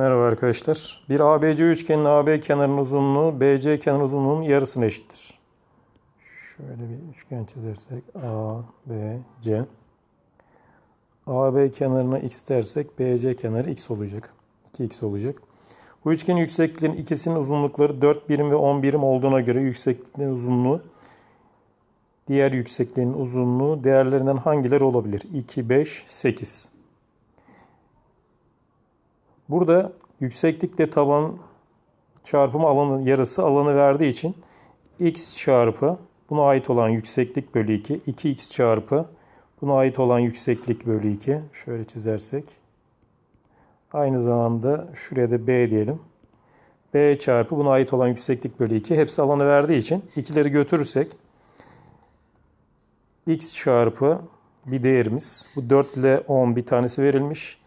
Merhaba arkadaşlar. Bir ABC üçgenin AB kenarının uzunluğu BC kenarının uzunluğunun yarısına eşittir. Şöyle bir üçgen çizersek A, B, C. AB kenarına x dersek BC kenarı x olacak. 2x olacak. Bu üçgenin yüksekliğinin ikisinin uzunlukları 4 birim ve 10 birim olduğuna göre yüksekliğin uzunluğu diğer yüksekliğin uzunluğu değerlerinden hangileri olabilir? 2, 5, 8. Burada yükseklikle taban çarpımı alanı yarısı alanı verdiği için x çarpı buna ait olan yükseklik bölü 2 2x çarpı buna ait olan yükseklik bölü 2 şöyle çizersek aynı zamanda şuraya da b diyelim. b çarpı buna ait olan yükseklik bölü 2 hepsi alanı verdiği için ikileri götürürsek x çarpı bir değerimiz bu 4 ile 10 bir tanesi verilmiş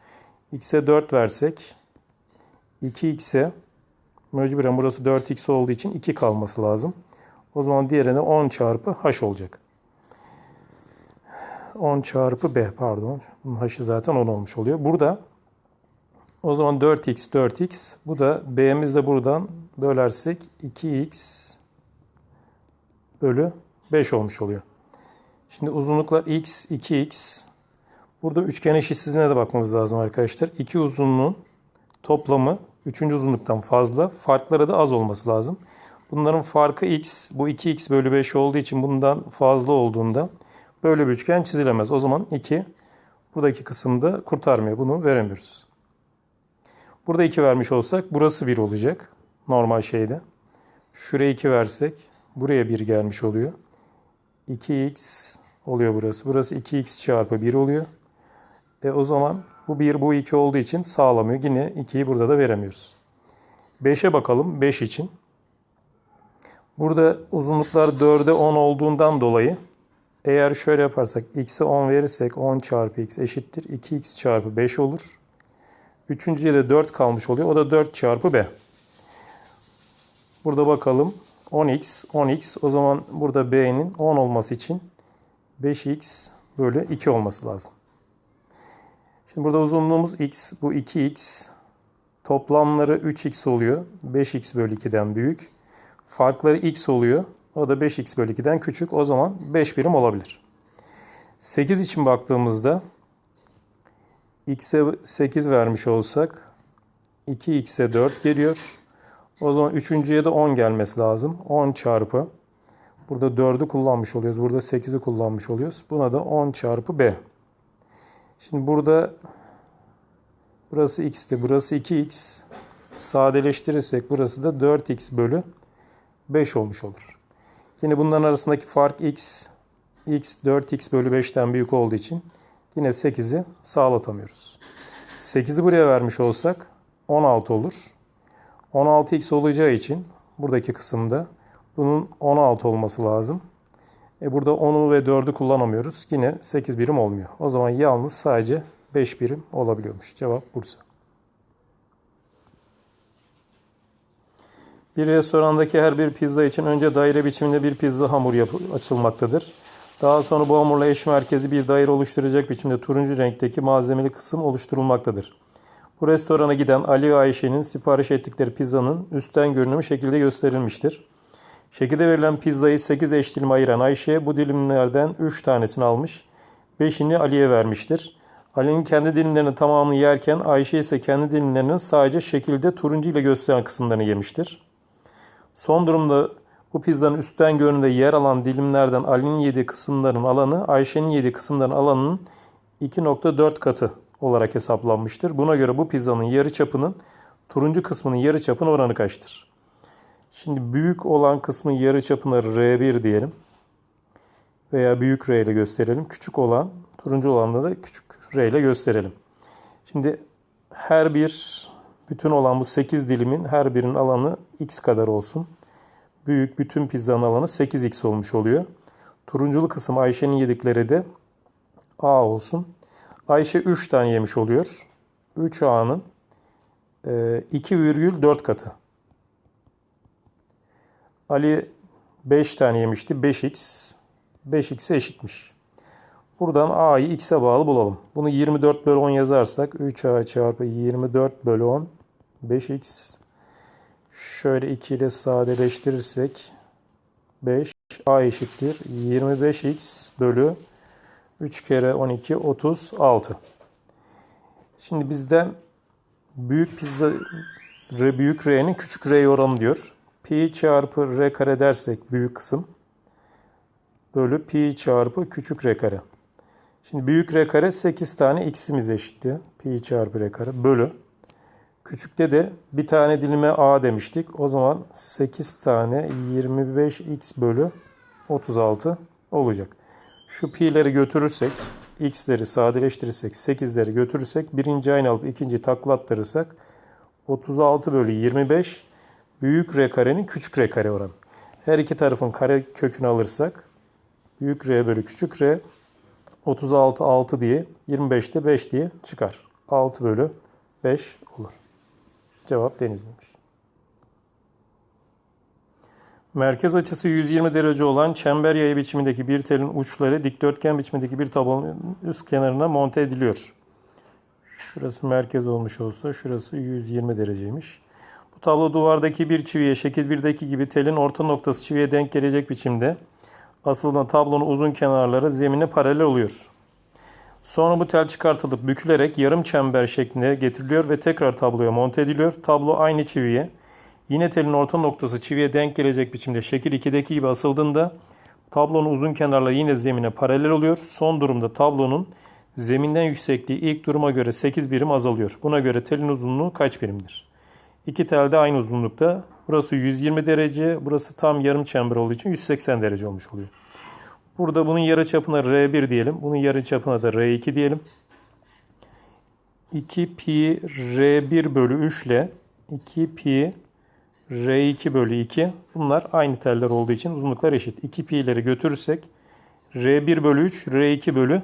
x'e 4 versek 2x'e mecburen burası 4x olduğu için 2 kalması lazım. O zaman diğerine 10 çarpı h olacak. 10 çarpı b pardon. Bunun h'ı zaten 10 olmuş oluyor. Burada o zaman 4x 4x bu da b'miz de buradan bölersek 2x bölü 5 olmuş oluyor. Şimdi uzunluklar x 2x Burada üçgen eşitsizliğine de bakmamız lazım arkadaşlar. İki uzunluğun toplamı üçüncü uzunluktan fazla. Farkları da az olması lazım. Bunların farkı x. Bu 2x bölü 5 olduğu için bundan fazla olduğunda böyle bir üçgen çizilemez. O zaman 2 buradaki kısımda kurtarmıyor. Bunu veremiyoruz. Burada 2 vermiş olsak burası 1 olacak. Normal şeyde. Şuraya 2 versek buraya 1 gelmiş oluyor. 2x oluyor burası. Burası 2x çarpı 1 oluyor. E o zaman bu 1 bu 2 olduğu için sağlamıyor. Yine 2'yi burada da veremiyoruz. 5'e bakalım 5 için. Burada uzunluklar 4'e 10 olduğundan dolayı eğer şöyle yaparsak x'e 10 verirsek 10 çarpı x eşittir 2x çarpı 5 olur. Üçüncüye de 4 kalmış oluyor. O da 4 çarpı b. Burada bakalım 10x 10x o zaman burada b'nin 10 olması için 5x bölü 2 olması lazım. Şimdi burada uzunluğumuz x, bu 2x. Toplamları 3x oluyor. 5x bölü 2'den büyük. Farkları x oluyor. O da 5x bölü 2'den küçük. O zaman 5 birim olabilir. 8 için baktığımızda x'e 8 vermiş olsak 2x'e 4 geliyor. O zaman üçüncüye de 10 gelmesi lazım. 10 çarpı. Burada 4'ü kullanmış oluyoruz. Burada 8'i kullanmış oluyoruz. Buna da 10 çarpı b. Şimdi burada burası x'ti. Burası 2x. Sadeleştirirsek burası da 4x bölü 5 olmuş olur. Yine bunların arasındaki fark x. x 4x bölü 5'ten büyük olduğu için yine 8'i sağlatamıyoruz. 8'i buraya vermiş olsak 16 olur. 16x olacağı için buradaki kısımda bunun 16 olması lazım. E burada 10'u ve 4'ü kullanamıyoruz. Yine 8 birim olmuyor. O zaman yalnız sadece 5 birim olabiliyormuş. Cevap Bursa. Bir restorandaki her bir pizza için önce daire biçiminde bir pizza hamur açılmaktadır. Daha sonra bu hamurla eş merkezi bir daire oluşturacak biçimde turuncu renkteki malzemeli kısım oluşturulmaktadır. Bu restorana giden Ali ve Ayşe'nin sipariş ettikleri pizzanın üstten görünümü şekilde gösterilmiştir. Şekilde verilen pizzayı 8 eş dilime ayıran Ayşe bu dilimlerden 3 tanesini almış. 5'ini Ali'ye vermiştir. Ali'nin kendi dilimlerinin tamamını yerken Ayşe ise kendi dilimlerinin sadece şekilde turuncu ile gösteren kısımlarını yemiştir. Son durumda bu pizzanın üstten görünümde yer alan dilimlerden Ali'nin yediği kısımların alanı Ayşe'nin yediği kısımların alanının 2.4 katı olarak hesaplanmıştır. Buna göre bu pizzanın yarı çapının turuncu kısmının yarı çapının oranı kaçtır? Şimdi büyük olan kısmın yarı çapına R1 diyelim. Veya büyük R ile gösterelim. Küçük olan, turuncu olanla da küçük R ile gösterelim. Şimdi her bir bütün olan bu 8 dilimin her birinin alanı x kadar olsun. Büyük bütün pizzanın alanı 8x olmuş oluyor. Turunculu kısım Ayşe'nin yedikleri de A olsun. Ayşe 3 tane yemiş oluyor. 3A'nın 2,4 katı. Ali 5 tane yemişti. 5x. 5x'e eşitmiş. Buradan a'yı x'e bağlı bulalım. Bunu 24 bölü 10 yazarsak 3a çarpı 24 bölü 10 5x. Şöyle 2 ile sadeleştirirsek 5 a eşittir 25x bölü 3 kere 12 36. Şimdi bizden büyük pizza büyük r'nin küçük r'ye oranı diyor. Pi çarpı r kare dersek büyük kısım bölü pi çarpı küçük r kare. Şimdi büyük r kare 8 tane x'imiz eşittir. Pi çarpı r kare bölü. Küçükte de bir tane dilime a demiştik. O zaman 8 tane 25x bölü 36 olacak. Şu pi'leri götürürsek, x'leri sadeleştirirsek, 8'leri götürürsek, birinci aynı alıp ikinci taklattırırsak 36 bölü 25 büyük r karenin küçük r kare oranı. Her iki tarafın kare kökünü alırsak büyük r bölü küçük r 36 6 diye 25'te 5 diye çıkar. 6 bölü 5 olur. Cevap denizliymiş. Merkez açısı 120 derece olan çember yayı biçimindeki bir telin uçları dikdörtgen biçimindeki bir tablonun üst kenarına monte ediliyor. Şurası merkez olmuş olsa şurası 120 dereceymiş. Bu tablo duvardaki bir çiviye şekil 1'deki gibi telin orta noktası çiviye denk gelecek biçimde asılan tablonun uzun kenarları zemine paralel oluyor. Sonra bu tel çıkartılıp bükülerek yarım çember şeklinde getiriliyor ve tekrar tabloya monte ediliyor. Tablo aynı çiviye yine telin orta noktası çiviye denk gelecek biçimde şekil 2'deki gibi asıldığında tablonun uzun kenarları yine zemine paralel oluyor. Son durumda tablonun zeminden yüksekliği ilk duruma göre 8 birim azalıyor. Buna göre telin uzunluğu kaç birimdir? İki tel de aynı uzunlukta. Burası 120 derece, burası tam yarım çember olduğu için 180 derece olmuş oluyor. Burada bunun yarı çapına R1 diyelim. Bunun yarı çapına da R2 diyelim. 2 pi R1 bölü 3 ile 2 pi R2 bölü 2 bunlar aynı teller olduğu için uzunluklar eşit. 2 pi'leri götürürsek R1 bölü 3 R2 bölü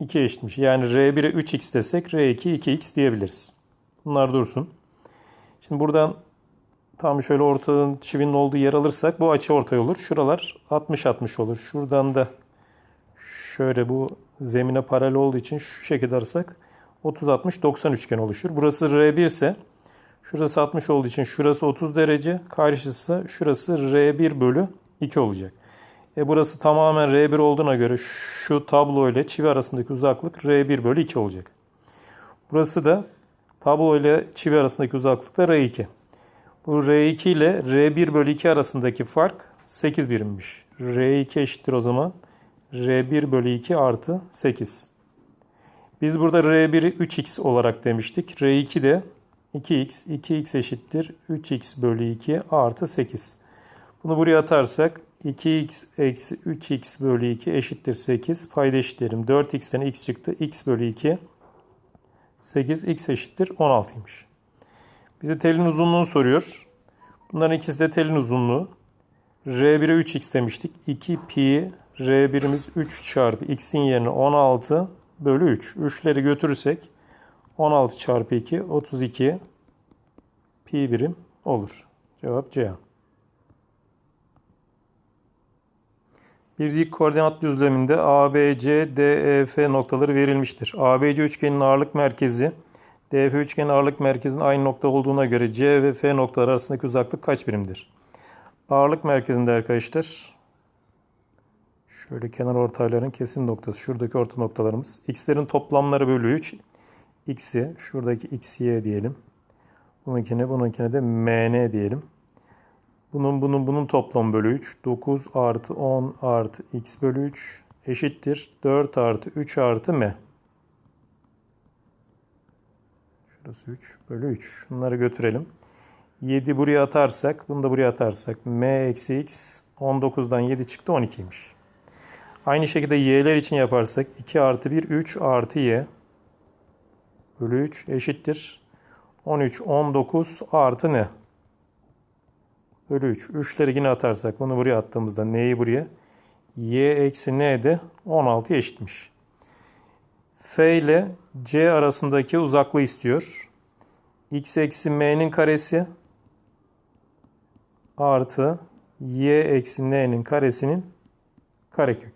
2 eşitmiş. Yani R1'e 3x desek R2 2x diyebiliriz. Bunlar dursun. Şimdi buradan tam şöyle ortanın çivinin olduğu yer alırsak bu açı ortay olur. Şuralar 60-60 olur. Şuradan da şöyle bu zemine paralel olduğu için şu şekilde ararsak 30-60-90 üçgen oluşur. Burası R1 ise şurası 60 olduğu için şurası 30 derece. Karşısı şurası R1 bölü 2 olacak. E burası tamamen R1 olduğuna göre şu tablo ile çivi arasındaki uzaklık R1 bölü 2 olacak. Burası da tablo ile çivi arasındaki uzaklık da R2. Bu R2 ile R1 bölü 2 arasındaki fark 8 birimmiş. R2 eşittir o zaman. R1 bölü 2 artı 8. Biz burada R1'i 3x olarak demiştik. R2 de 2x. 2x eşittir 3x bölü 2 artı 8. Bunu buraya atarsak 2x eksi 3x bölü 2 eşittir 8. Payda eşitlerim. 4x'ten x çıktı. x bölü 2 8. x eşittir 16'ymış. Bize telin uzunluğunu soruyor. Bunların ikisi de telin uzunluğu. R1'e 3x demiştik. 2 pi R1'imiz 3 çarpı x'in yerine 16 bölü 3. 3'leri götürürsek 16 çarpı 2 32 pi birim olur. Cevap C. Bir dik koordinat düzleminde ABC, DEF noktaları verilmiştir. ABC üçgenin ağırlık merkezi DF üçgenin ağırlık merkezinin aynı nokta olduğuna göre C ve F noktaları arasındaki uzaklık kaç birimdir? Ağırlık merkezinde arkadaşlar şöyle kenar ortayların kesim noktası. Şuradaki orta noktalarımız. X'lerin toplamları bölü 3. X'i şuradaki XY diyelim. Bununkine bununkine de MN diyelim. Bunun bunun bunun toplam bölü 3. 9 artı 10 artı X bölü 3 eşittir. 4 artı 3 artı M. Şurası 3 bölü 3. Şunları götürelim. 7 buraya atarsak, bunu da buraya atarsak m eksi x 19'dan 7 çıktı 12'ymiş. Aynı şekilde y'ler için yaparsak 2 artı 1 3 artı y bölü 3 eşittir. 13 19 artı ne? Bölü 3. 3'leri yine atarsak bunu buraya attığımızda n'yi buraya y eksi n de 16 eşitmiş. F ile C arasındaki uzaklığı istiyor. X eksi M'nin karesi artı Y eksi N'nin karesinin karekök.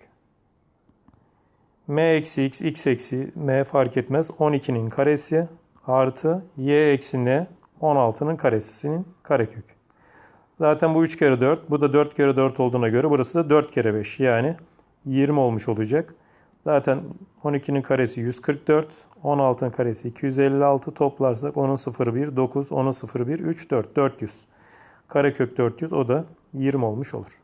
M eksi X, X eksi M fark etmez. 12'nin karesi artı Y eksi N 16'nın karesinin karekök. Zaten bu 3 kere 4. Bu da 4 kere 4 olduğuna göre burası da 4 kere 5. Yani 20 olmuş olacak. Zaten 12'nin karesi 144. 16'nın karesi 256. Toplarsak 10'un 0 1, 9, 10'un 0 1, 3, 4, 400. Karekök 400 o da 20 olmuş olur.